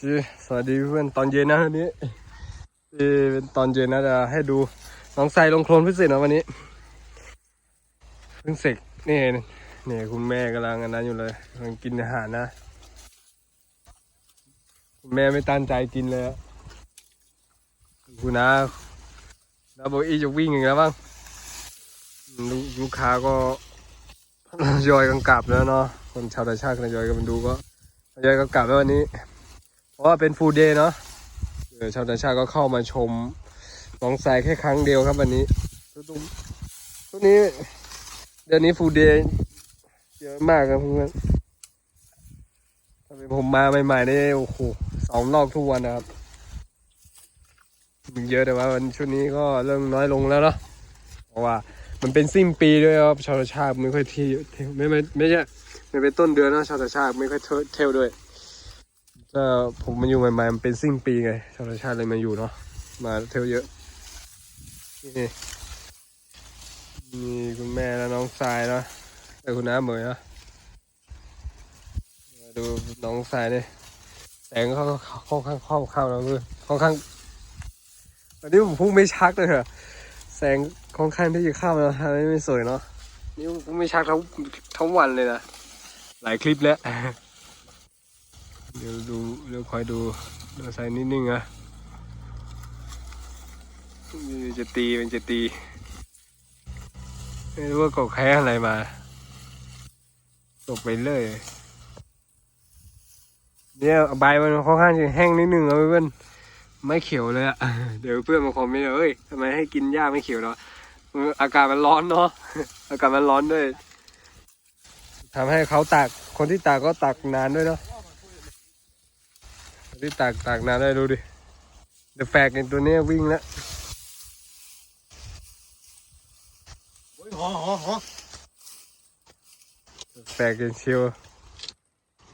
สวัสดีเพื่อนตอนเย็นนะวันนี้เป็นตอนเย็นนะจะให้ดูน้องใส่ลงโคลนพิเศษนะวันนี้เพิ่งเสร็จนี่นี่คุณแม่กำลังอันนั้นอยู่เลยกำลังกินอาหารนะ คุณแม่ไม่ตั้งใจกินเลยคุณนะนะบอกอีจะวิ่งอีกแล้วบ้างลูกลูกค้าก็ยอยกันกลับแล้วเนาะคนชาวต่างชาติทยอยกันมาดูก็ยอยกันกลับแล้ววันนี้ ราะว่าเป็นฟูลเดย์เนาะชาวต่างชาติก็เข้ามาชมน้องทรายแค่ครั้งเดียวครับวันนี้ทุกทุกนี้ เดือนนี้ฟูลเดย์เยอะมากครับเพื่อนถ้าเป็นผมมาใหม่ๆนี่โอ้โหสองรอบทุกวันนะครับมีเยอะแต่ว่าวันช่วงนี้ก็เริ่มน้อยลงแล้วเนาะเพราะว่ามันเป็นสิ้นปีด้วยครับชาวต่างชาติไม่ค่อยที่ไม่ไม่ไม่ใช่ไม่เป็นต้นเดือนนะชาวต่างชาติไม่ค่อยเที่ยวด้วย ก็ผมมาอยู่ใหม่ๆมันเป็นสิ้นปีไงชาวต่างชาติเลยมาอยู่เนาะมาเที่ยวเยอะนี่มีคุณแม่และน้องทรายเนาะแต่คุณน้าเหมยเนาะมาดูน้องทรายเนี่ยแสงเขาค่อนข้างเข้าเข้าแล้วคือค่อนข้างวันนี้ผมพุ่งไม่ชักเลยเหรอแสงค่อนข้างที่จะเข้าแล้วทำให้ไม่สวยเนาะนี่ผมพุ่งไม่ชักทั้งทั้งวันเลยนะหลายคลิปแล้ว เดี๋ยวดูเดี๋ยวคอยดูเดี๋ยวใส่นิดนึงอะมันจะตีมันจะตีไม่รู้ว่ากดแค่อะไรมา ตกไปเลยเนี่ยใบมันค่อนข้างจะแห้งนิดนึงอะเพื่อนไม่เขียวเลยอะเดี๋ยวเพื่อนมาคอมเมนต์เอ้ยทำไมให้กินหญ้าไม่เขียวเนาะอออากาศมันร้อนเนาะอากาศมันร้อนด้วยทำให้เขาตากคนที่ตากก็ตากนานด้วยเนาะ ที่ตากตากนานได้ดูดิเดอะแฟกตัวนี้วิ่งแล้วโอ้ยหอหอหอแฟกยังชิว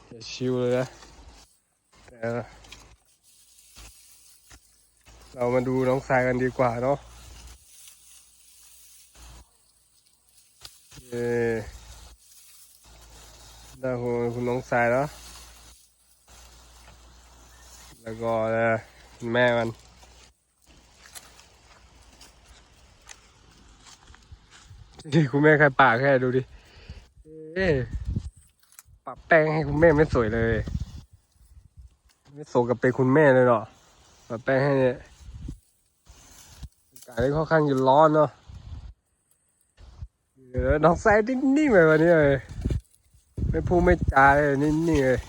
อย่าชิวเลยนะแต่เรามาดูน้องทรายกันดีกว่าเนาะเย้ได้คุณคุณน้องทรายแล้ว แล้วก็นะคุณแม่มันนี่คุณแม่ใครปากแค่ดูดิเอ๊ปรับแป้งให้คุณแม่ไม่สวยเลย ไม่สมกับเป็นคุณแม่เลยหรอปรับแป้งให้เนี่ยกาศนี่ค่อนข้างจะร้อนเนาะเดี๋ยวน้องใส่นิ่งๆไปวันนี้เลยไม่พูดไม่จาเลยนิ่งๆเลย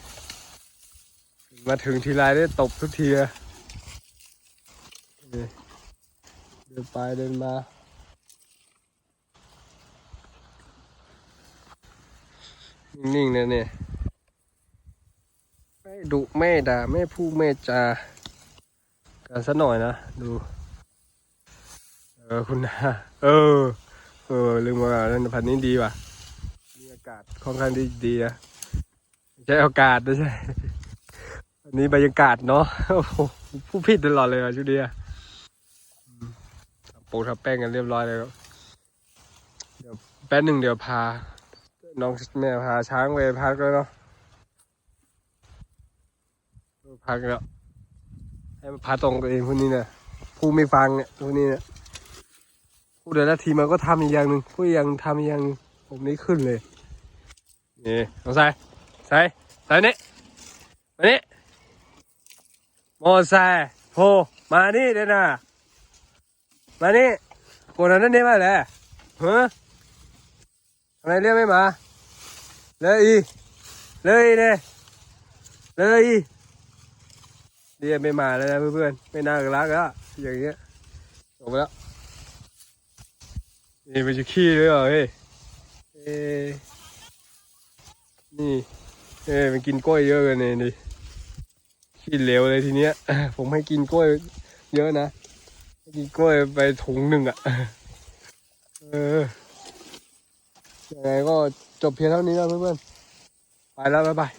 มาถึงทีไรได้ตบทุกทีอะเดินไปเดินมา นิ่งๆนะเนี่ยไม่ดุไม่ด่าไม่พูดไม่จาการสักหน่อยนะ ดู เออคุณนาเออ เออลืมว่านั่นพันนี้ดีว่ะมีอากาศค่อนข้างที่ดีนะใช่อากาศไม่ใช่ นนี้บรรยากาศเนาะโอ้โหผู้ผิดตลอดเลยอะชุดเดียโปะทับแป้งกันเรียบร้อยเลยครับเดี๋ยวแป๊บหนึ่งเดี๋ยวพา น้องแม่พาช้างไปพักแล้วเนาะพักแล้วให้มันพักตรงตัวเองพวกนี้เนี่ยพูดไม่ฟังเนี่ยพวกนี้เนี่ยพูดเดี๋ยวนาทีมันก็ทำอีกอย่างหนึ่งพูดอีกย่างทำอีกอย่างนึงผมนี่ขึ้นเลยนี่น้องสายสายสายนี่มานี่ มอไซค์โพมานี่เดนะมานี่คนนั้นนี่มาเลยฮะทำไมเรียกไม่มา เลยอีเลยเนี่ยเลยอีเรียกไม่มาแล้วนะเพื่อนๆไม่น่ารักแล้วอย่างเงี้ยจบแล้วนี่มันจะขี้เลยเหรอเฮ้ยนี่เอ้มันกินกล้วยเยอะกันเลยดิ กินเร็วเลยทีเนี้ย ผมให้กินกล้วยเยอะนะกินกล้วยไปถุงหนึ่งอะ เออยังไงก็จบเพียงเท่านี้แล้วเพื่อนๆ ไปแล้วบ๊ายบาย